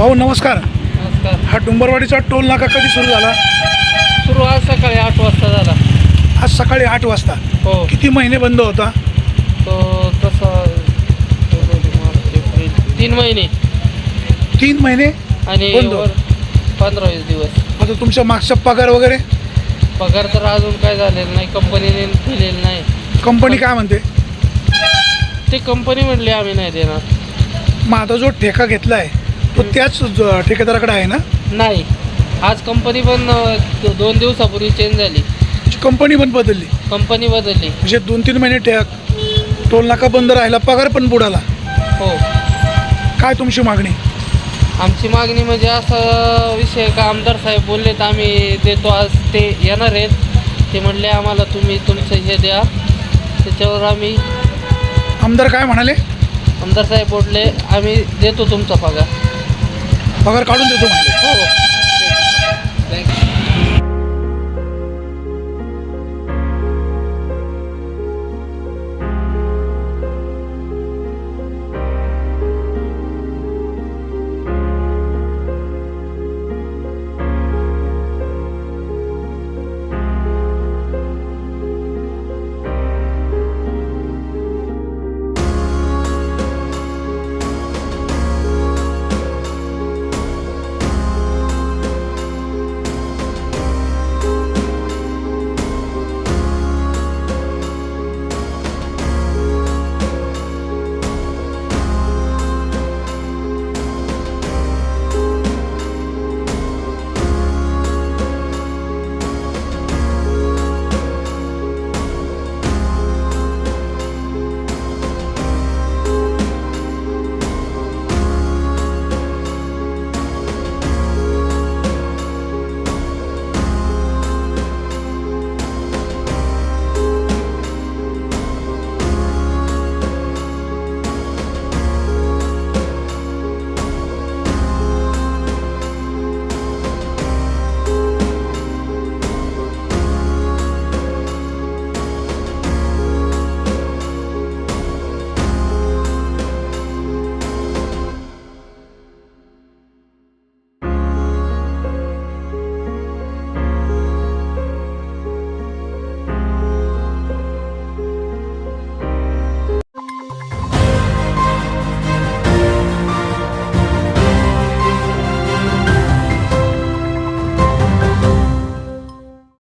भाऊ नमस्कार. नमस्कार. हा डुंबरवाडीचा टोल नाका कधी सुरू झाला? सुरू आज सकाळी आठ वाजता झाला. आज सकाळी आठ वाजता. हो. किती महिने बंद होता? तो तसा तीन महिने. तीन महिने आणि बंद. वर पंधरा वीस दिवस. आता तुमच्या मागचा पगार वगैरे? पगार तर अजून काय झालेला नाही कंपनीने दिलेला नाही. कंपनी काय म्हणते? ते कंपनी म्हणली आम्ही नाही देणार. मग आता जो ठेका घेतला आहे तो त्याच ज- ठेकेदाराकडे आहे ना? नाही. आज कंपनी पण अं, दोन दिवसापूर्वी चेंज झाली. कंपनी पण बदलली. कंपनी बदलली. म्हणजे दोन तीन महिने ठे टोल नाका बंद राहिला पगार पण बुडाला. हो. काय तुमची मागणी? आमची मागणी म्हणजे असा विषय का आमदार साहेब बोलले तर आम्ही देतो आज ते येणार आहेत. ते म्हणले आम्हाला तुम्ही तुमचं हे द्या. त्याच्यावर आम्ही आमदार काय म्हणाले? आमदार साहेब बोलले आम्ही देतो तुमचा पगार. पगार काढून देतो म्हणले हो, हो. थँक्यू